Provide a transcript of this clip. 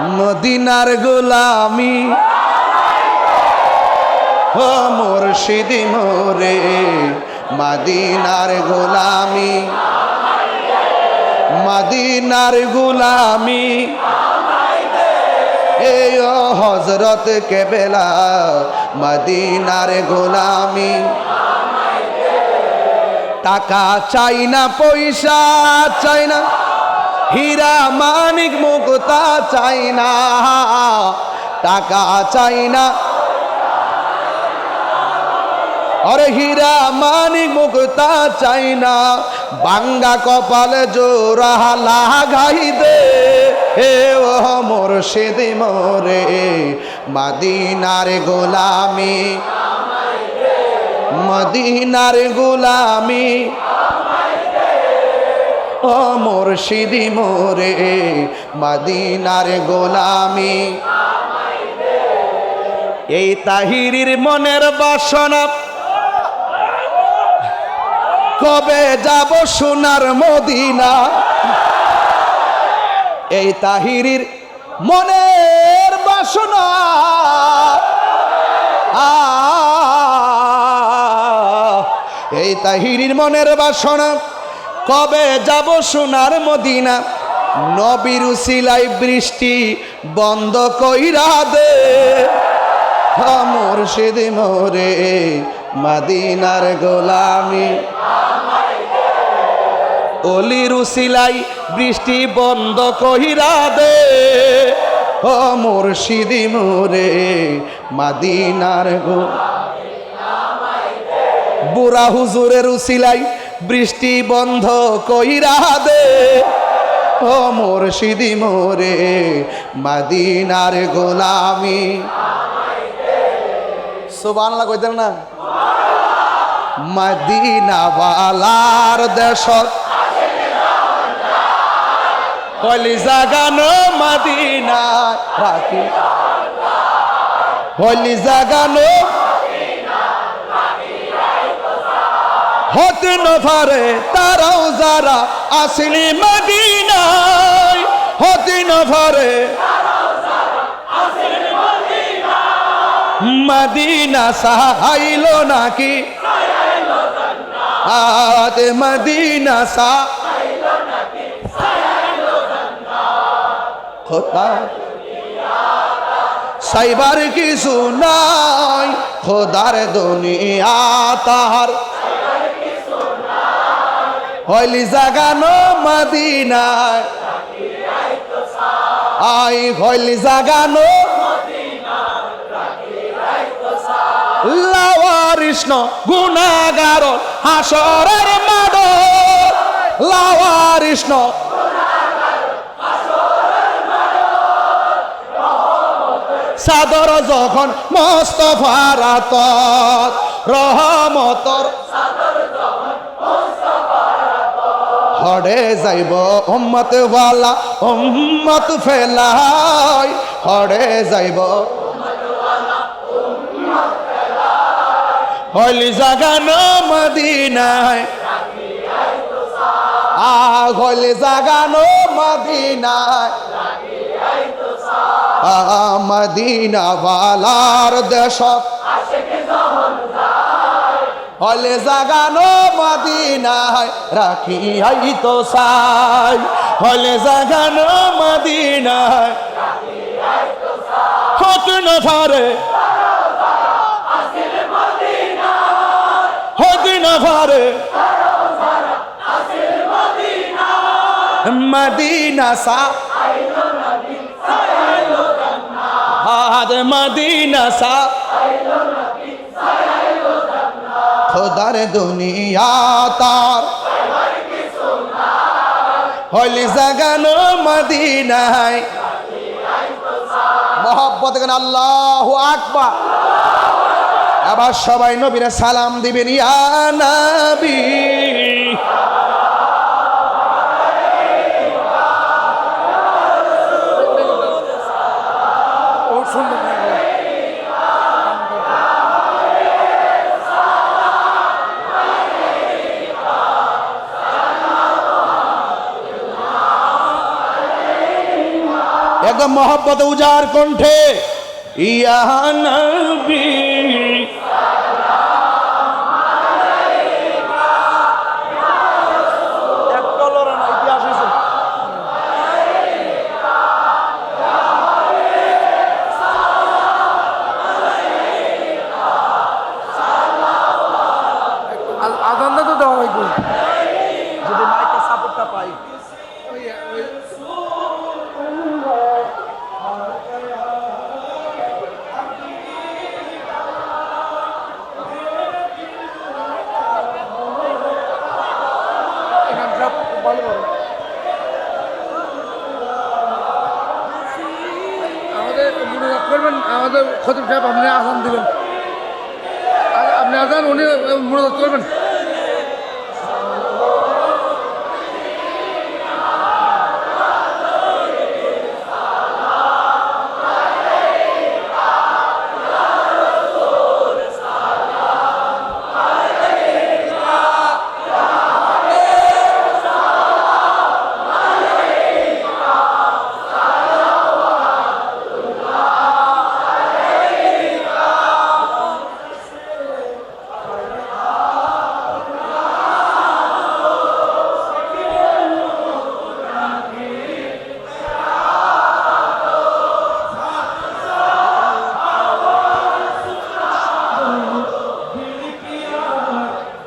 মদিনার গোলামি। ও মুর্শিদি মোরে, মদিনার গোলামি। মদিনার গোলামি। এই হজরত কেবেলা, মদিনার গোলামি। টাকা চাই না, পয়সা চাই না। হীরা মানিক মুক্তা চাই না, টাকা চাই না। অরে হীরা মানিক মুক্তা চাই না, বাঙ্গা কপালে জোড়া হে ও মোরশেদ মোরে, মাদিনার গোলামি, মদিনার গোলামি। ও মুর্শিদি মোরে, মদিনার গোলামি। এই তাহিরির মনের বাসনা, কবে যাব সোনার মদিনা? এই তাহিরির মনের বাসনা এই তাহিরির মনের বাসনা। কবে যাব সোনার মদিনা? নবীর সিলাই বৃষ্টি বন্ধ কইরা দে। মুর্শিদ মোরে মাদিনার গোলামি। অলির সিলাই বৃষ্টি বন্ধ কহিরা দে। ও মুর্শিদি মোরে মাদিনার গো বুড়া হুজুরের উসিলাই বৃষ্টি বন্ধ কইরা দে। ও মুর্শিদি মোরে, মাদিনার গোলামি। সুবানলা কইতেন না? মদিনাওয়ালার দেশত। কলি জাগানো মদিনা রাখি হলি জাগানো হতে নফারে, তারাও যারা আসলি মদিনায়, হতে নফারে, মদিনা সাহাইল নাকি? আতে মদিনা সা খোদা, সাইবার কিছু নাই, খোদার দুনিয়া তাহার। হইলি জাগানো মদিনায়। আই হইলি জাগানো লাওয়ারিষ্ণ গুণাগার হাসরের মাড লাওয়ারিষ্ণ সাদর যখন মস্তফার রহমতর হড়ে যাইব, উম্মত ওয়ালা, উম্মত ফেলাই। হড়ে যাইব হলি জাগানো মদিনায়। হলি জাগানো মদিনায়। আ মদিনা ওয়ালার দেশ। হলে জাগানো মদিনায় রাখি আই তো সাই। হলে জাগানো মদিনায় হত না পারে হত না পারে মদিনা সা। হাদ মদিনা সা। খোদার দুনিয়া তার। হলি জাগানো মদিনায়। মহব্বত কেন আল্লাহ আকবার। আবার সবাই নবীরে সালাম দিবেন, ইয়া নবী। সুন্দর একদম মহব্বত উজার কণ্ঠে। ইয়ানবী তো দেওয়া হয় যদি মাইকের সাপোর্টটা পাই। আমাদের খতিব সাহেব আপনি আসান দিবেন। আপনি আসান উনি মনোজাত করবেন।